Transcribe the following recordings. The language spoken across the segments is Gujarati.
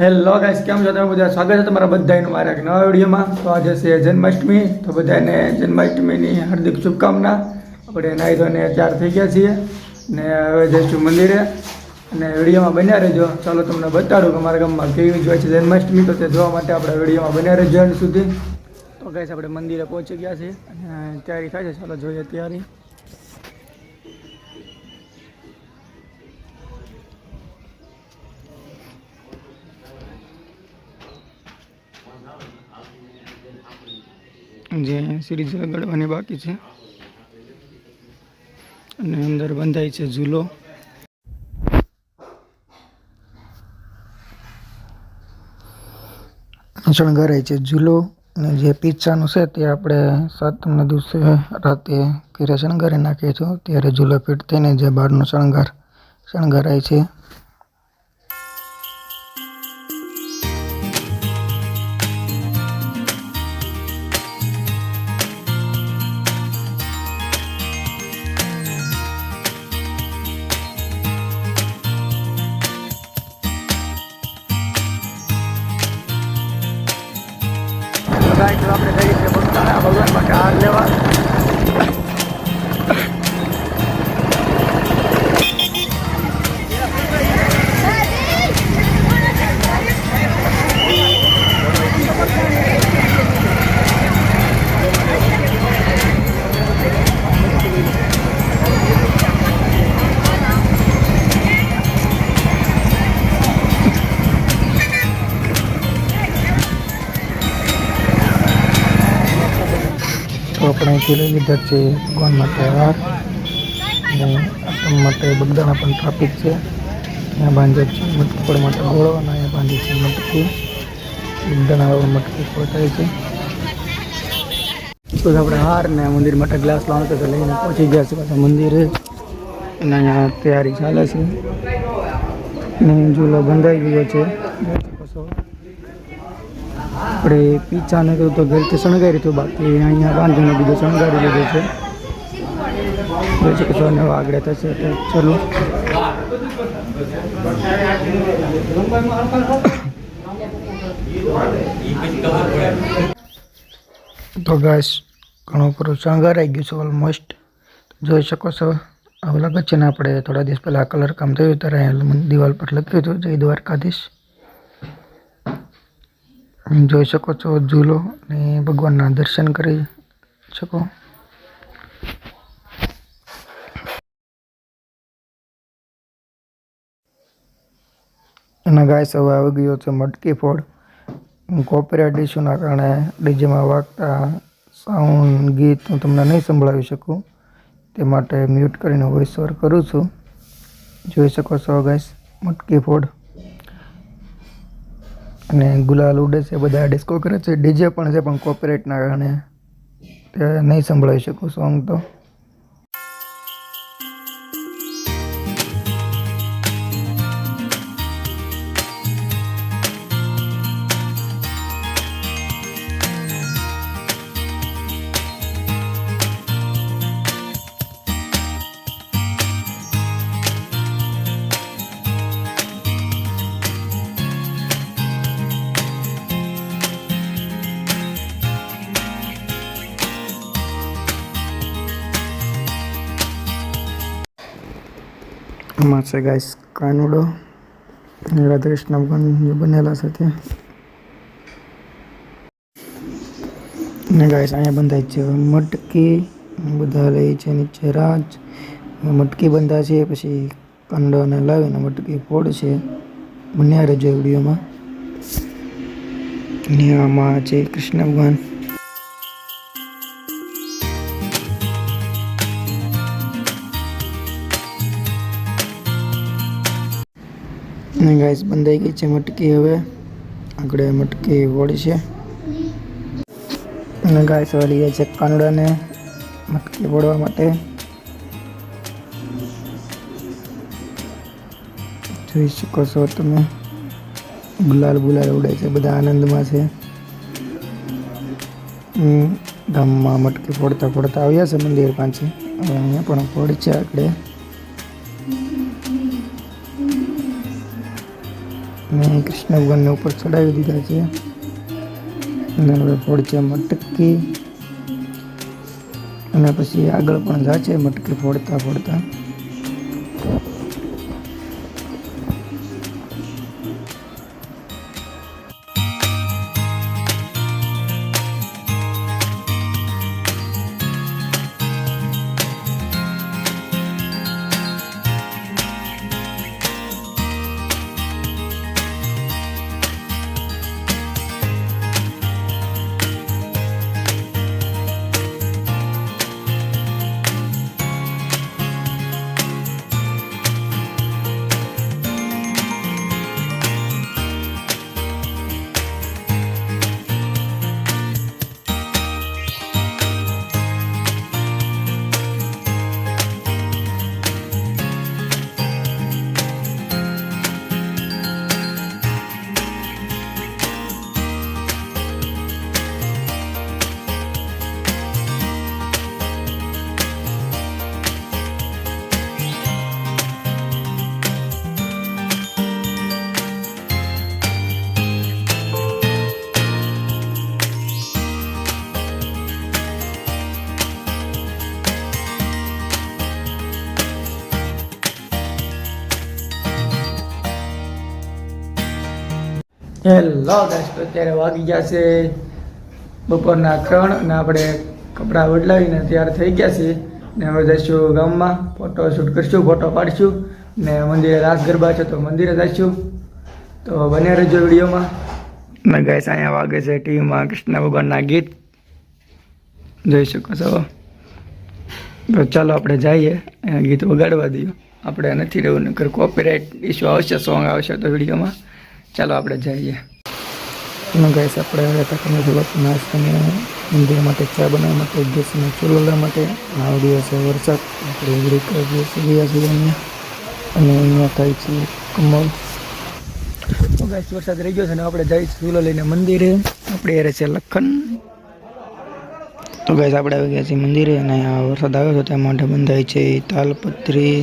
હેલો ગાઈસ કેમ છો? તમે બધા સ્વાગત છે તમારા બધાનું મારા એક નવા વિડીયોમાં. તો આજે છે જન્માષ્ટમી, તો બધાને જન્માષ્ટમીની હાર્દિક શુભકામના. આપણે નાહી ધોઈને તૈયાર થઈ ગયા છીએ ને હવે જઈશું મંદિરે. અને વિડીયોમાં બન્યા રહેજો. ચાલો તમને બતાડું કે મારા ગામમાં કેવી ઉજવાય છે જન્માષ્ટમી, તો તે જોવા માટે આપણે વિડીયોમાં બન્યા રહેજો અંત સુધી. તો ગાઈસ આપણે મંદિરે પહોંચી ગયા છીએ અને તૈયારી થાય છે. ચાલો જોઈએ તૈયારી. જે સિરીઝ લગાડવાની બાકી છે. અને અંદર બંધાય છે ઝૂલો. શણગારાય છે ઝૂલો. અને જે પીછાનું છે તે આપણે સાતમના દિવસે રાતે ઘેરે શણગારી નાખીએ છીએ. ત્યારે ઝૂલો ફિટ થઈને જે બહારનો શણગાર, શણગારાય છે. ગાય આપણે જઈએ છીએ ભગવાન માટે હાર લેવા. તો આપણે અહીંથી લીધા છે ભગવાન માટે હાર અને આટમ માટે બગદાણા પણ ટ્રાફિક છે. ત્યાં બાંધે છે મટકી માટે ગોળો અને અહીંયા બાંધે છે મટકી. બગદાણા મટકી પહોંચાય છે. તો આપણે હાર ને મંદિર માટે ગ્લાસ લાવવાનો તો લઈને પહોંચી ગયા છે પાછા મંદિરે. અને અહીંયા તૈયારી ચાલે છે. અને ઝૂલો બંધાઈ ગયો છે જોઈ શકો છો. આપણે પીછા ને તો ઘરથી શણગારી હતું, બાકી અહીંયા બાંધીને બીજું શણગારી લીધું છે. જોઈ શકો છો આગળ થશે તો ચલો. તો ગાઈસ, ઘણું પૂરું શણગારાઈ ગયું છે ઓલમોસ્ટ જોઈ શકો છો હવે લાગે છે ને, આપણે થોડા દિવસ પહેલાં કલર કામ થયું, ત્યારે દિવાલ પર લખ્યું હતું, જય દ્વારકાધીશ. જોઈ શકો છો, ઝૂલો અને ભગવાનના દર્શન કરી શકો. અને ગાય હવે આવી ગયો છે મટકી ફોડ. કોપીરાઇટ ઇસ્યુના કારણે ડીજેમાં વાગતા સાઉન્ડ, ગીત હું તમને નહીં સંભળાવી શકું. તે માટે મ્યુટ કરીને વોઇસ ઓવર કરું છું. જોઈ શકો છો ગાઈસ મટકી ફોડ. અને ગુલાલ ઉડે છે, બધા ડિસ્કો કરે છે ડીજે પણ છે, પણ કોપીરાઇટના કારણે નહીં સંભળાવી શકું સોંગ તો. આમાં છે ગાઈસ કાનુડો. રાધાકૃષ્ણ ભગવાન બનેલા છે તે ને ગાઈસ અહીંયા બંધાય છે મટકી બધા લે છે નીચે રાજ. મટકી બંધા છે, પછી કંડોને લાવીને મટકી ફોડ છે બન્યા રહેજો વિડીયોમાં. ને આમાં છે કૃષ્ણ ભગવાન. ને ગાઈસ બંધાઈ ગઈ છે મટકી હવે. આગળ મટકી વળી છે. અને ગાઈસ હવે લઈએ છે કાનુડાને મટકી વળવા માટે. જોઈ શકો છો તમે. ગુલાલ ગુલાલ ઉડે છે, બધા આનંદમાં છે. ગામમાં મટકી ફોડતા ફોડતા આવ્યા છે મંદિર પાસે હવે અહીંયા પણ ફોડ છે આગળ. અને કૃષ્ણ ભગવાનને ઉપર ચડાવી દીધા છે. અને હવે ફોડ છે મટકી. અને પછી આગળ પણ જાશે મટકી ફોડતા ફોડતા. હેલો ગાઈસ અત્યારે વાગી ગયા છે બપોરના ત્રણ અને આપણે કપડાં બદલાવીને તૈયાર થઈ ગયા છીએ ને હવે જઈશું ગામમાં ફોટો શૂટ કરીશું ફોટો પાડીશું ને મંદિરે રાસ ગરબા છે તો મંદિરે જઈશું. તો બને રહેજો વિડીયોમાં. ને ગાઈસ અહીંયા વાગે છે ટીવીમાં કૃષ્ણ ભગવાનના ગીત. જોઈ શકો છો. તો ચાલો આપણે જઈએ, અહીંયા ગીત વગાડવા દઈએ. આપણે નથી રહેવું નકર કોપીરાઇટ ઇસ્યુ આવશે સોંગ આવશે તો વિડીયોમાં. ચાલો આપણે જઈએ. અને ગાઈસ આપણે હવે તમે થોડોક નાસ્તાને મંદિર માટે ચા બનાવવા માટે ગેસને ચૂલો માટે આ દિવસે વરસાદ આપણે ઉગડી કરીએ છીએ અહીંયા. અને અહીંયા થાય છે કમળ. તો ગાઈસ વરસાદ રહી ગયો છે ને આપણે જઈશું ચૂલો લઈને મંદિરે. આપણે એ છે લખન. તો ગાઈસ આપણે આવી ગયા છીએ મંદિરે અને આ વરસાદ આવ્યો હતો તે માટે બંધાય છે તાલપત્રી.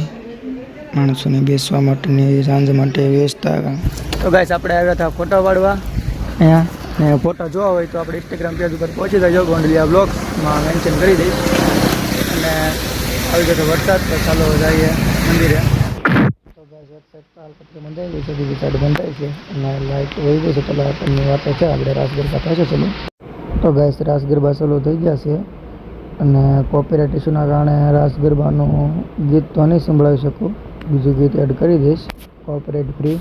માણસોને બેસવા માટેની સાંજ માટે વ્યવસ્થા તો ગાઈસ, આપણે આવ્યા હતા ફોટો પાડવા. અહીંયા, ને ફોટો જોવા હોય તો આપણે ઇન્સ્ટાગ્રામ પેજ ઉપર પહોંચી જજો, ગોંડલિયા બ્લોગમાં મેન્શન કરી દઈશ. અને આવી જતો વરસાદ, તો ચાલો જઈએ મંદિરે. તો ગાઈસ બંધાઈ ગઈ છે છે. અને લાઇટ વહી ગઈ છે પેલા આપણની વાતો છે. આપણે તો ગાઈસ રાસ ગરબા ચાલુ થઈ ગયા છે. અને કોપીરાઇટ ઇસ્યુના કારણે રાસ ગરબાનું ગીત તો નહીં સંભળાવી શકું. બીજું ગીત એડ કરી દઈશ. Cooperate free